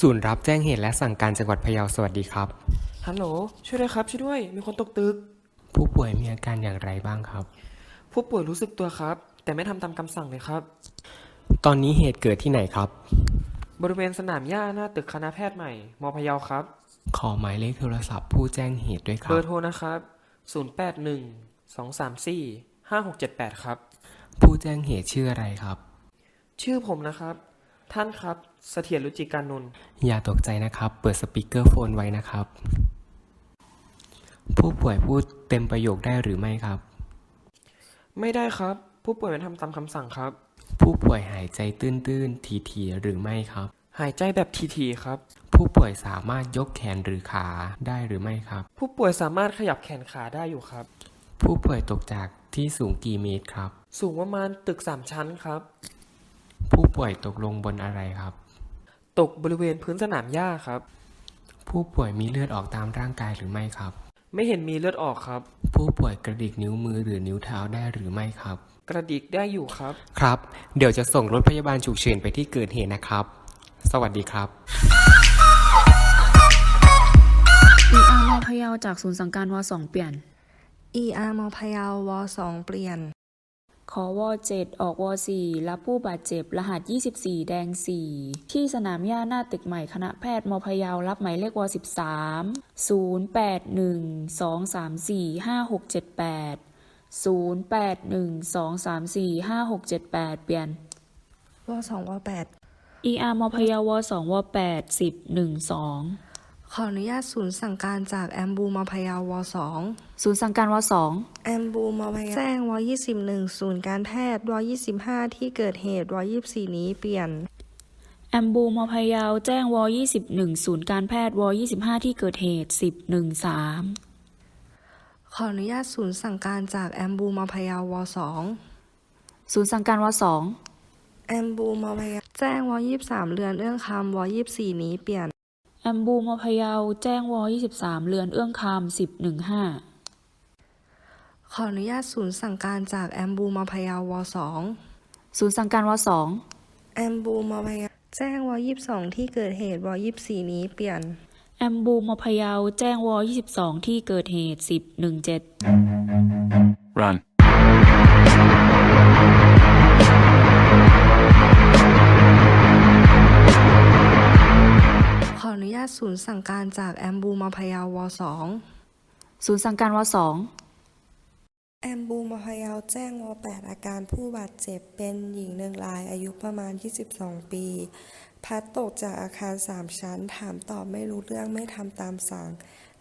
ศูนย์รับแจ้งเหตุและสั่งการจังหวัดพะเยาสวัสดีครับ ฮัลโหล ช่วยด้วยครับ ช่วยด้วย มีคนตกตึก ผู้ป่วยมีอาการอย่างไรบ้างครับ ผู้ป่วยรู้สึกตัวครับ แต่ไม่ทำตามคำสั่งเลยครับ ตอนนี้เหตุเกิดที่ไหนครับ บริเวณสนามหญ้าหน้าตึกคณะแพทย์ใหม่มพะเยาครับ ขอหมายเลขโทรศัพท์ผู้แจ้งเหตุด้วยครัเบบอร์โทรนะครับ 081 234 5678 ครับ ผู้แจ้งเหตุชื่ออะไรครับ ชื่อผมนะครับ ท่านครับ เสถียรรุจิการนนท์อย่าตกใจนะครับ เปิดสปีกเกอร์โฟนไว้นะครับ ผู้ป่วยพูดเต็มประโยคได้หรือไม่ครับ ไม่ได้ครับ ผู้ป่วยไม่ทำตามคำสั่งครับ ผู้ป่วยหายใจตื้นๆทีๆหรือไม่ครับ หายใจแบบทีๆครับ ผู้ป่วยสามารถยกแขนหรือขาได้หรือไม่ครับ ผู้ป่วยสามารถขยับแขนขาได้อยู่ครับ ผู้ป่วยตกจากที่สูงกี่เมตรครับ สูงประมาณตึกสามชั้นครับ ผู้ป่วยตกลงบนอะไรครับ ตกบริเวณพื้นสนามหญ้าครับ ผู้ป่วยมีเลือดออกตามร่างกายหรือไม่ครับ ไม่เห็นมีเลือดออกครับ ผู้ป่วยกระดิกนิ้วมือหรือนิ้วเท้าได้หรือไม่ครับ กระดิกได้อยู่ครับ ครับ เดี๋ยวจะส่งรถพยาบาลฉุกเฉินไปที่เกิดเหตุนะครับ สวัสดีครับอีอาร์มอพะเยาจากศูนย์สั่งการวสองเปลี่ยน ER มพะเยาวสองเปลี่ยนข อวเจ็ดออกวสี่รับผู้บาดเจ็บ รหัส 24 แดง 4 ที่สนามหญ้าหน้าตึกใหม่คณะแพทย์มพะเยารับหมายเลขว13 081 234 5678 081 234 5678 เปลี่ยนวสองวแปด ER มพะเยาวสองว8 10 12 ขออนุญาตศูนย์สั่งการจากแอมบูมพะเยาวสองศูนย์สั่งการวสองแอมบูมพะเยาแจ้งวยี่สิบหนึ่งศูนย์การแพทย์วยี่สิบห้าที่เกิดเหตุวยี่สิบสี่นี้เปลี่ยนแอมบูมพะเยาแจ้งว21ศูนย์การแพทย์ว25ที่เกิดเหตุ1013ขออนุญาตศูนย์สั่งการจากแอมบูมพะเยาวสองศูนย์สั่งการว2แอมบูมพะเยาแจ้งวยี่สิบสามเรือนเอื้องคำวยี่สิบสี่นี้เปลี่ยน แอมบูมพะเยาแจ้งว23 เรือนเอื้องคำ1015 ขออนุญาตศูนย์สั่งการจากแอมบูมพะเยาวสองศูนย์สั่งการว2แอมบูมพะเยาแจ้งวยี่สิบสองที่เกิดเหตุวยี่สิบสี่นี้เปลี่ยนแอมบูมพะเยาแจ้งว22 ที่เกิดเหตุ1017 Run. ขออนุญาตศูนย์สั่งการจากแอมบูมพะเยาวสองศูนย์สั่งการว2แอมบูมพะเยาแจ้งว8อาการผู้บาดเจ็บเป็นหญิงหนึ่งรายอายุประมาณ 22 ปี พัดตกจากอาคาร 3 ชั้น ถามตอบไม่รู้เรื่องไม่ทำตามสั่ง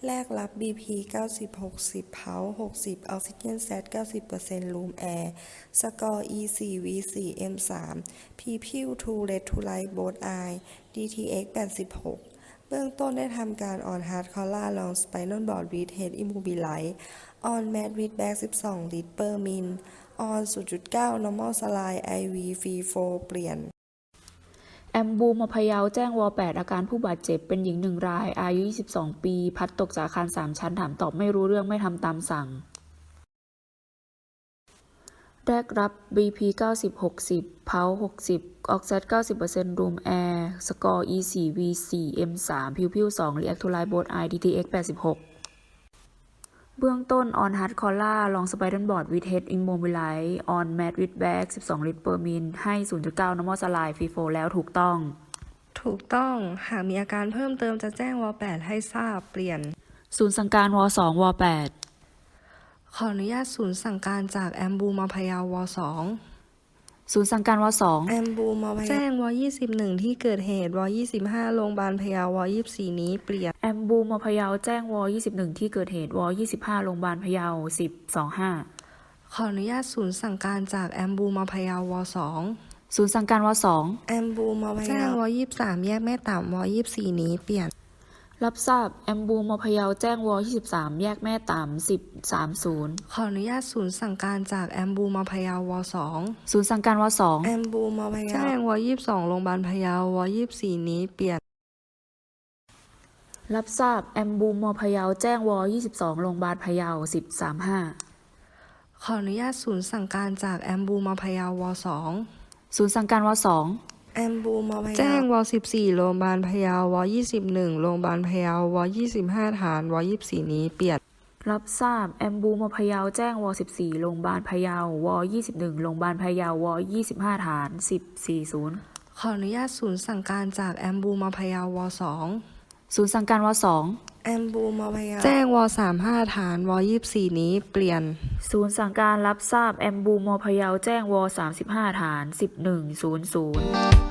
แลกรับ BP 90 60เพา60 ออกซิเจนแซด90%รูมแอร์ สกอร์ E4 V4 M3 P พิว2 Red to Light Both Eye DTX 86 เบื้องต้นได้ทำการออนฮาร์ดคอล่าลองสไปนอลบอร์ดวีดเฮดอิมูบิไลออนแมดวิดแบ็ก12 ลิตรเปอร์มินออน 0.9 normal สไลด์ IV ฟรีโฟเปลี่ยน แอมบูมาพยาวแจ้งวอ8อาการผู้บาดเจ็บเป็นหญิงหนึ่งราย อายุ 22 ปี พัดตกจากอาคาร 3 ชั้นถามตอบไม่รู้เรื่องไม่ทำตามสั่ง แรกรับ BP 90 60 เพา60 ออกซิเจน90%รูมแอร์ สกอร์ E4 V4 M3 พิวพิว2 React to Light Both Eye DTX 86 เบื้องต้น on hard collar ลอง spider board with head immobilize on mat with bag 12 ลิตร per min ให้ 0.9 normal slide free flow แล้วถูกต้อง ถูกต้อง หากมีอาการเพิ่มเติมจะแจ้งว8ให้ทราบเปลี่ยน ศูนย์สั่งการว2ว8 ขออนุญาตศูนย์สั่งการจากแอมบูมพะเยาวสองศูนย์สั่งการว2แอมบูมพะเยาแจ้งว21ที่เกิดเหตุว25โรงพยาบาลพะเยาว24นี้เปลี่ยนแอมบูมพะเยาแจ้งว21ที่เกิดเหตุว25โรงพยาบาลพะเยา10 25ขออนุญาตศูนย์สั่งการจากแอมบูมพะเยาวสองศูนย์สั่งการว2แอมบูมพะเยาแจ้งว23แยกแม่ต่ำว24นี้เปลี่ยน รับทราบ แอมบูมพะเยาแจ้งว23 แยกแม่ต่ำ10 30 ขออนุญาตศูนย์สั่งการจากแอมบูมพะเยาวสองศูนย์สั่งการวแอมบูมพะเยาแจ้งว22โรงพยาบาลพะเยาว24 นี้เปลี่ยน รับทราบ แอมบูมมพะเยาแจ้งว22โรงพยาบาลพะเยา1035 ขออนุญาตศูนย์สั่งการจากแอมบูมาพะเยาวสองศูนย์สั่งการว2 แอมบูมอพะแจ้เยางวสิบสี่โรงพยาบาลพะเยาวยี่สิบหนึ่งโรงพยาบาลพะเยาวยี่สิบห้าฐานวยี่สิบสี่นี้เปลี่ยนรับทราบแอมบูมพะเยาแจ้งว14โรงพยาบาลพะเยาว21โรงพยาบาลพะเยาว25ฐาน1040ขออนุญาตศูนย์สั่งการจากแอมบูมาพะเยาวสองศูนย์สั่งการว2แอมบูมอพะเยาแจ้งวสามห้าฐานวยี่สิบสี่นี้เปลี่ยน ศูนย์สั่งการรับทราบแอมบูมพะเยาแจ้งว35ฐาน1100